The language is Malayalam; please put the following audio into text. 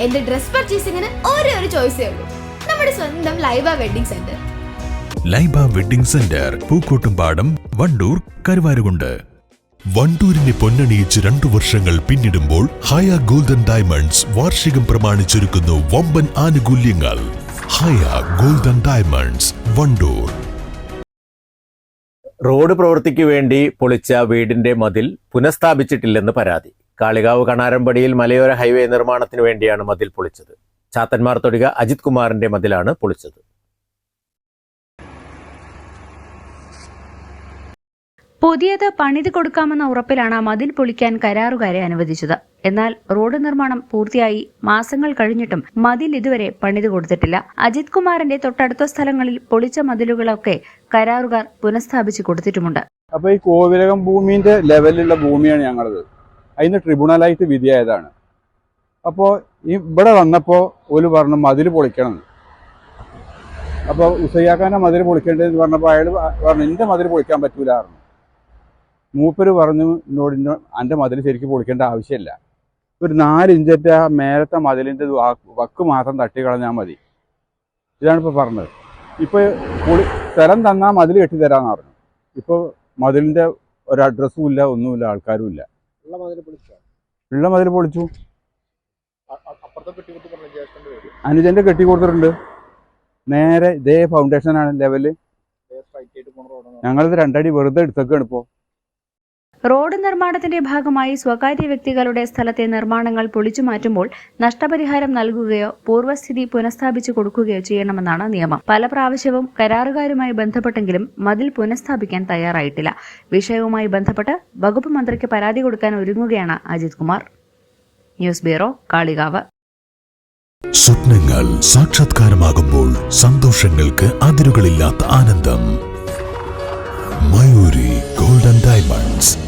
എന്റെ ഡ്രസ് പർച്ചേസിംഗിന് ഒരേ ഒരു ചോയ്സേ ഉള്ളൂ. നമ്മുടെ സ്വന്തം Laiba wedding centre. Laiba wedding centre Pookkottumpadam Wandoor Karuvarakundu. വണ്ടൂരിനെ പൊന്നണിയിച്ച് രണ്ടു വർഷങ്ങൾ പിന്നിടുമ്പോൾ ഹയ ഗോൾഡൻ ഡയമണ്ട്സ് വാർഷികം പ്രമാണിച്ചൊരുക്കുന്നു വമ്പൻ ആനുകൂല്യങ്ങൾ. Haya golden diamonds Wandoor. Road പ്രവൃത്തിക്ക് വേണ്ടി പൊളിച്ച വീടിന്റെ മതിൽ പുനഃസ്ഥാപിച്ചിട്ടില്ലെന്ന് പരാതി. കാളികാവ് കണാരമ്പടിയിൽ മലയോര ഹൈവേ നിർമ്മാണത്തിന് വേണ്ടിയാണ് മതിൽ പൊളിച്ചത്. ചാത്തന്മാർ തൊടിക അജിത് കുമാറിന്റെ മതിലാണ് പൊളിച്ചത്. പുതിയത് പണിത് കൊടുക്കാമെന്ന ഉറപ്പിലാണ് മതിൽ പൊളിക്കാൻ കരാറുകാരെ അനുവദിച്ചത്. എന്നാൽ റോഡ് നിർമ്മാണം പൂർത്തിയായി മാസങ്ങൾ കഴിഞ്ഞിട്ടും മതിൽ ഇതുവരെ പണിത് കൊടുത്തിട്ടില്ല. അജിത് കുമാറിന്റെ തൊട്ടടുത്ത സ്ഥലങ്ങളിൽ പൊളിച്ച മതിലുകളൊക്കെ കരാറുകാർ പുനഃസ്ഥാപിച്ചു കൊടുത്തിട്ടുമുണ്ട്. അപ്പൊ ഈ കോവിലകം ഭൂമിന്റെ ലെവലിലുള്ള ഭൂമിയാണ് ഞങ്ങളത്. അതിന് ട്രിബ്യൂണലായിട്ട് വിധിയായതാണ്. അപ്പോൾ ഇവിടെ വന്നപ്പോൾ ഓൽ പറഞ്ഞു മതിൽ പൊളിക്കണം. അപ്പോൾ ഉസയ്യാക്കാന്റെ മതിൽ പൊളിക്കേണ്ടതെന്ന് പറഞ്ഞപ്പോൾ അയാൾ പറഞ്ഞു എന്റെ മതിൽ പൊളിക്കാൻ പറ്റൂല പറഞ്ഞു. മൂപ്പര് പറഞ്ഞു എന്നോട് എന്റെ മതിൽ ശരിക്കും പൊളിക്കേണ്ട ആവശ്യമില്ല. ഒരു നാല് ഇഞ്ചറ്റ മേലത്തെ മതിലിന്റെ വക്ക് മാത്രം തട്ടി കളഞ്ഞാൽ മതി. ഇതാണ് ഇപ്പോൾ പറഞ്ഞത്. ഇപ്പോൾ പൊളി സ്ഥലം തന്നാൽ മതിൽ കെട്ടിത്തരാമെന്ന് പറഞ്ഞു. ഇപ്പോൾ മതിലിന്റെ ഒരു അഡ്രസ്സും ഇല്ല ഒന്നുമില്ല ആൾക്കാരും ഇല്ല. ഉള്ള മതിൽ പൊളിച്ചോ. അനുജന്റെ കെട്ടി കൊടുത്തിട്ടുണ്ട്. നേരെ ഇതേ ഫൗണ്ടേഷൻ ആണ് ലെവൽ. ഞങ്ങളിത് രണ്ടടി വെറുതെ എടുത്തേക്കാണ് ഇപ്പോൾ റോഡ് നിർമ്മാണത്തിന്റെ ഭാഗമായി സ്വകാര്യ വ്യക്തികളുടെ സ്ഥലത്തെ നിർമ്മാണങ്ങൾ പൊളിച്ചു മാറ്റുമ്പോൾ നഷ്ടപരിഹാരം നൽകുകയോ പൂർവസ്ഥിതി പുനഃസ്ഥാപിച്ചു കൊടുക്കുകയോ ചെയ്യണമെന്നാണ് നിയമം. പല പ്രാവശ്യവും കരാറുകാരുമായി ബന്ധപ്പെട്ടെങ്കിലും മതിൽ പുനഃസ്ഥാപിക്കാൻ തയ്യാറായിട്ടില്ല. വിഷയവുമായി ബന്ധപ്പെട്ട് വകുപ്പ് മന്ത്രിക്ക് പരാതി കൊടുക്കാൻ ഒരുങ്ങുകയാണ് Ajith Kumar. News bureau Kalikavu. സ്വപ്നങ്ങൾ സാക്ഷാത്കാരമാകുമ്പോൾ സന്തോഷങ്ങൾക്ക് അതിരുകളില്ലാത്ത ആനന്ദം. Mayoori golden diamonds.